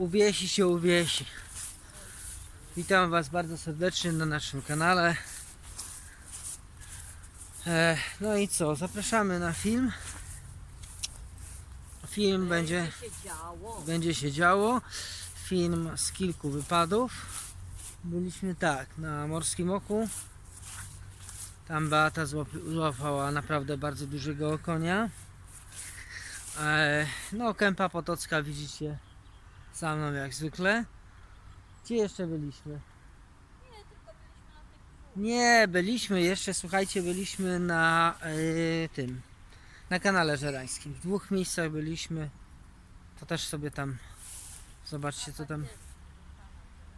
Uwiesi się uwiesi. Witam Was bardzo serdecznie na naszym kanale. E, no i co, zapraszamy na film. Film będzie, się działo. będzie się działo. Film z kilku wypadów. Byliśmy tak, na Morskim Oku. Tam Beata złap- złapała naprawdę bardzo dużego konia. E, no, kępa potocka widzicie za mną jak zwykle. Gdzie jeszcze byliśmy? Nie, byliśmy jeszcze, słuchajcie, byliśmy na e, tym, na kanale żerańskim. W dwóch miejscach byliśmy. To też sobie tam, zobaczcie co tam,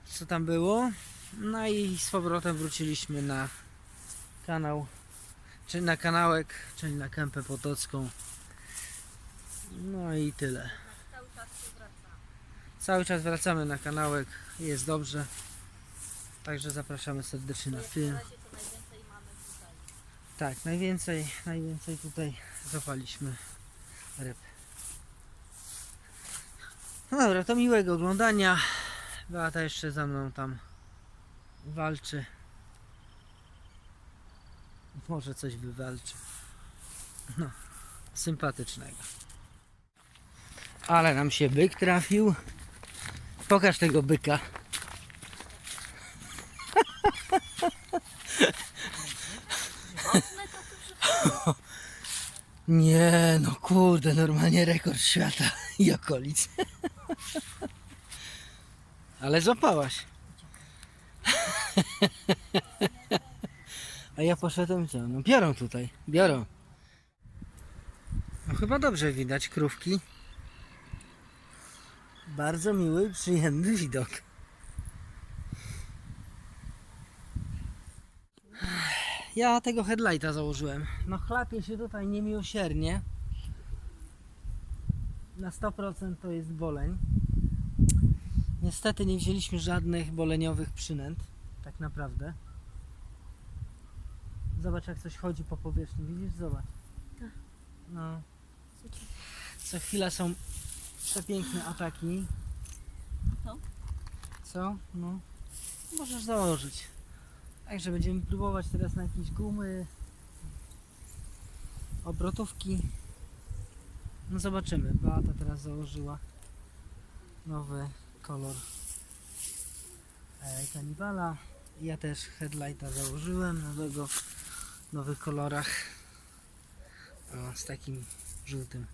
co tam było. No i z powrotem wróciliśmy na kanał, czyli na kanałek, czyli na kępę potocką. No i tyle. Cały czas się wraca. Cały czas wracamy na kanałek, jest dobrze. Także zapraszamy serdecznie na film. Tak, najwięcej, najwięcej tutaj zapaliśmy ryb. No dobra, to miłego oglądania. Beata jeszcze za mną tam walczy. Może coś wywalczy. No, sympatycznego. Ale nam się byk trafił. Pokaż tego byka. Nie, no kurde, normalnie rekord świata i okolic. Ale złapałaś. A ja poszedłem co? No biorą tutaj, biorą. No chyba dobrze widać krówki. Bardzo miły i przyjemny widok. Ja tego headlighta założyłem. No chlapie się tutaj niemiłosiernie. Na 100% to jest boleń. Niestety nie wzięliśmy żadnych boleniowych przynęt. Tak naprawdę. Zobacz jak coś chodzi po powierzchni. Widzisz? Zobacz. Tak. No. Co chwila są przepiękne ataki. Co? Co? No. Możesz założyć. Także będziemy próbować teraz na jakieś gumy, obrotówki. No zobaczymy. Beata teraz założyła nowy kolor e, kanibala. Ja też headlighta założyłem nowego, w nowych kolorach. O, z takim żółtym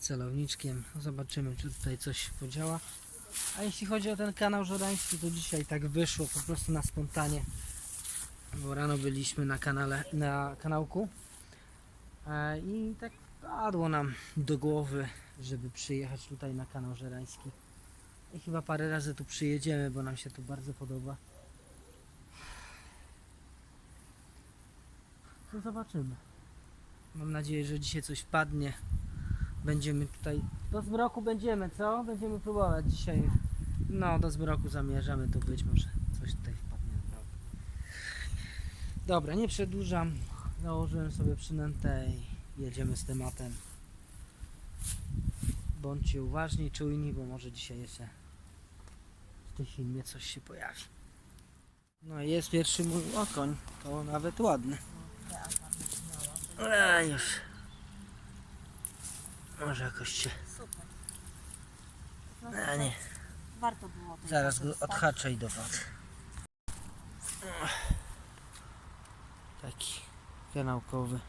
celowniczkiem. Zobaczymy, czy tutaj coś podziała. A jeśli chodzi o ten kanał żorański, to dzisiaj tak wyszło po prostu na spontanie. Bo rano byliśmy na kanale, na kanałku e, i tak padło nam do głowy, żeby przyjechać tutaj na kanał żerański. I chyba parę razy tu przyjedziemy, bo nam się tu bardzo podoba. To zobaczymy. Mam nadzieję, że dzisiaj coś padnie. Będziemy tutaj. Do zmroku będziemy, co? Będziemy próbować dzisiaj. No, do zmroku zamierzamy, to być może coś tutaj wpadnie naprawdę. Dobra, nie przedłużam. Założyłem sobie przynętę i jedziemy z tematem. Bądźcie uważni, czujni, bo może dzisiaj jeszcze w tym filmie coś się pojawi. No i jest pierwszy mój okoń. To nawet ładny. A już. Może jakoś się. Super. No, A nie. Warto było tej Zaraz go korzystać. odhaczę i do wody. Taki kanałkowy.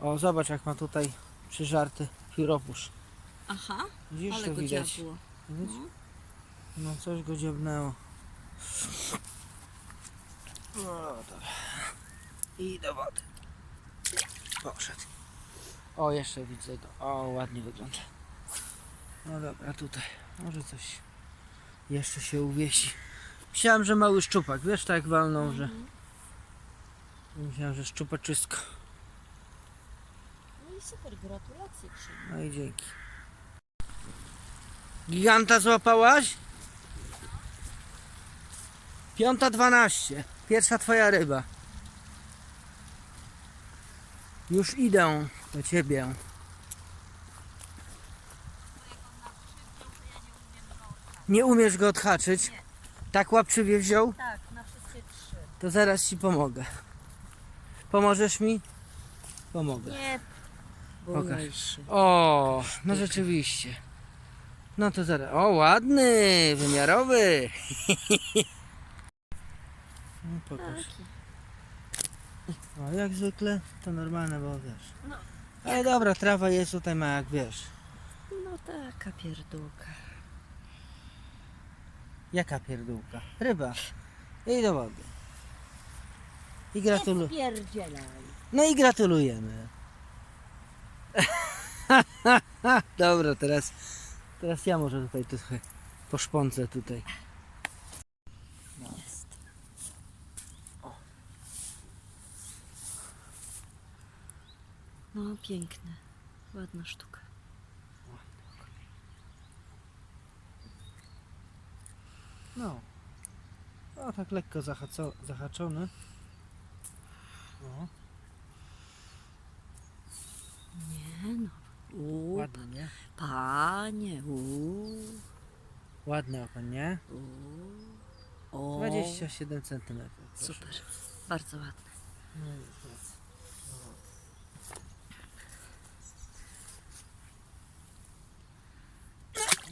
O, zobacz jak ma tutaj przyżarty pióropusz. Aha, Widzisz, ale to go widać. dziabło. Widzisz? No. No coś go dziobnęło. No dobra. I do wody. Poszedł. O, jeszcze widzę go. O, ładnie wygląda. No dobra, tutaj. Może coś jeszcze się uwiesi. Myślałem, że mały szczupak. Wiesz, tak walną, że... Mhm. Myślałem, że szczupaczysko. No i super, gratulacje Krzysiu. No i dzięki. Giganta złapałaś? Piąta dwanaście. Pierwsza twoja ryba. Już idę do ciebie. Nie umiesz go odhaczyć? Tak łapczywie wziął? Tak, na wszystkie trzy. To zaraz ci pomogę. Pomożesz mi? Pomogę. Nie, Pokaż. O, no rzeczywiście. No to zaraz. O, ładny, wymiarowy. No, pokaż. O, jak zwykle to normalne, bo wiesz. Ale dobra, trawa jest tutaj ma jak wiesz. No taka pierdółka. Jaka pierdółka? Ryba. I do wody. I gratuluję. Pierdzielaj. No i gratulujemy. Dobra, teraz, teraz ja może tutaj trochę poszpącę tutaj. No piękne. Ładna sztuka. No. O, tak lekko zahaco, zahaczony. No, Nie no. Uuu, ładny, nie? panie. Uuu, Ładny oko, nie? O, 27 cm. Super. Bardzo ładne. No jest.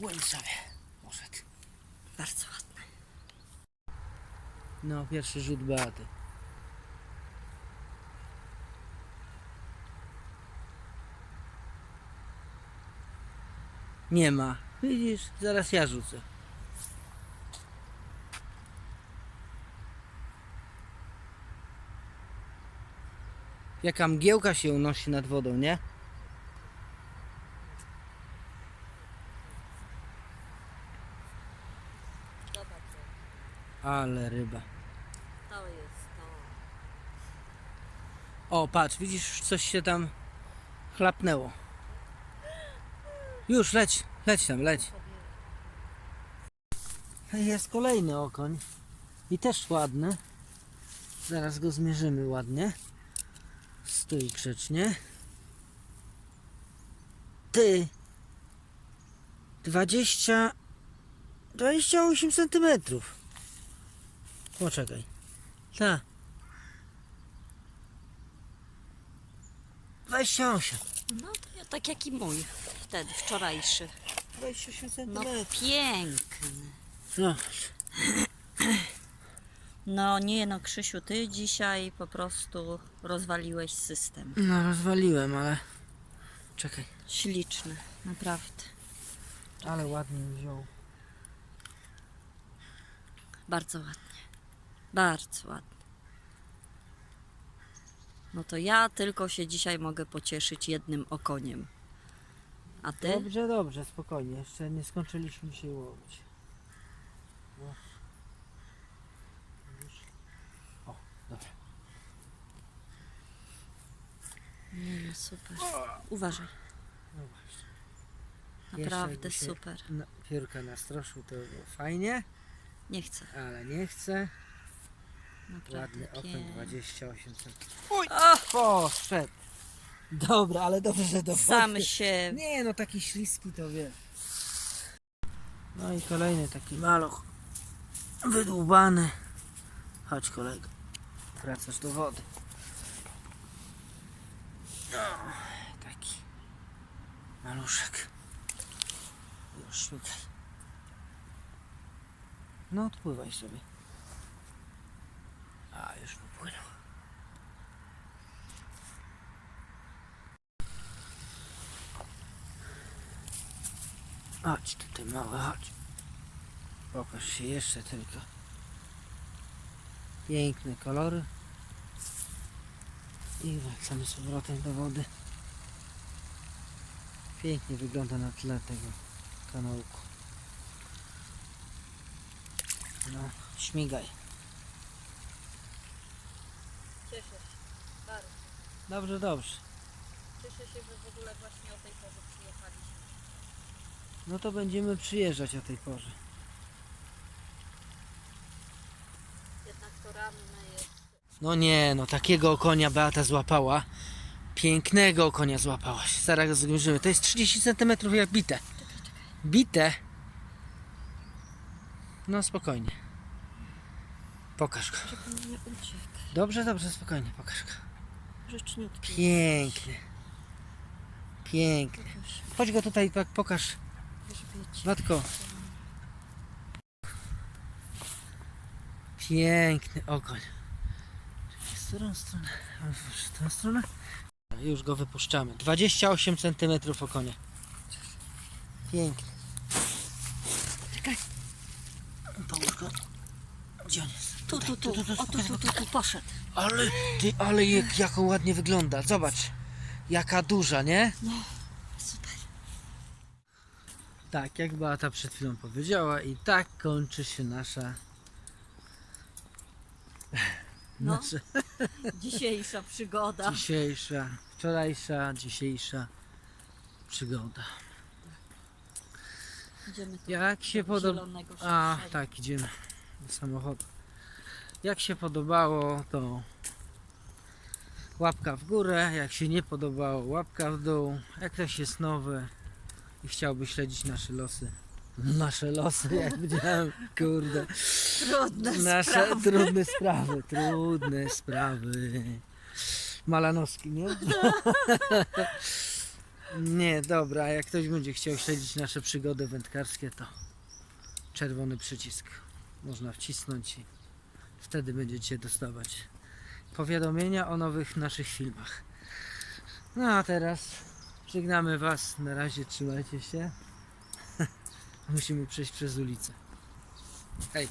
Sobie. Poszedł. Bardzo ładne. No, pierwszy rzut Beaty. Nie ma. Widzisz, zaraz ja rzucę. Jaka mgiełka się unosi nad wodą, nie? Zobacz, Ale ryba. to jest to. O, patrz, widzisz, coś się tam chlapnęło. Już, leć, leć tam, leć. Jest kolejny okoń. I też ładny. Zaraz go zmierzymy ładnie. Stój grzecznie. Ty. 20... 28 centymetrów. Poczekaj. Tak. 28. No to ja tak jak i mój. Wtedy, wczorajszy. 28 No centymetrów. piękny. No. No nie no, Krzysiu, ty dzisiaj po prostu rozwaliłeś system. no, rozwaliłem, ale... Czekaj. Śliczny, naprawdę. Ale ładnie wziął. Bardzo ładnie. Bardzo ładnie. No to ja tylko się dzisiaj mogę pocieszyć jednym okoniem. A ty? Dobrze, dobrze, spokojnie. Jeszcze nie skończyliśmy się łowić. No. O, dobra. Nie no, super. Uważaj. No właśnie. Naprawdę jakby się- super. No, piórka nastroszył, to było fajnie, Nie chcę. ale nie chcę. Ładny piękny. 28 cm. O, Poszedł. Dobra, ale dobrze, że do sam wody. się Nie, no taki śliski to wie. No i kolejny taki maluch. Wydłubany. Chodź kolego. Wracasz do wody. No, taki maluszek. Już szukaj. No odpływaj sobie. Już popłynął. Chodź tutaj mały, chodź. Pokaż się jeszcze tylko. Piękne kolory. I wracamy z powrotem do wody. Pięknie wygląda na tle tego kanałku. No, śmigaj. Cieszę się bardzo. Dobrze, dobrze. Cieszę się, że w ogóle właśnie o tej porze przyjechaliśmy. No to będziemy przyjeżdżać o tej porze. Jednak to ranne jest. No nie, no takiego konia Beata złapała. Pięknego konia złapałaś. Zaraz go zmierzymy. To jest 30 cm jak bite. Bite. No spokojnie. Pokaż go. Żeby nie uciekł. Dobrze, dobrze, spokojnie, pokaż go. Rzeczniutki. Piękny. Piękny. Chodź go tutaj, tak pokaż. Matko. Piękny okoń. Z którą stronę? W tę stronę? Już go wypuszczamy. 28 cm okonia. Piękny. Czekaj. Połóż go. Gdzie on jest? Tu, tu, tu. tu, tu, O, tu, tu, tu, tu poszedł. Ale ty, ale jak, jak on ładnie wygląda. Zobacz. Jaka duża, nie? Super. Tak, jak Beata przed chwilą powiedziała i tak kończy się nasza No. nasza Dzisiejsza przygoda. dzisiejsza, wczorajsza, dzisiejsza przygoda. Idziemy tu Jak się do podoba... A, tak, idziemy do samochodu. Jak się podobało, to łapka w górę, jak się nie podobało, łapka w dół. Jak ktoś jest nowy i chciałby śledzić nasze losy. Nasze losy, jak powiedziałem, kurde. Trudne Nasze sprawy. trudne sprawy, trudne sprawy. Malanowski, nie? nie, dobra, jak ktoś będzie chciał śledzić nasze przygody wędkarskie, to czerwony przycisk można wcisnąć i wtedy będziecie dostawać powiadomienia o nowych naszych filmach. No a teraz żegnamy Was. Na razie trzymajcie się. Musimy przejść przez ulicę. Hej.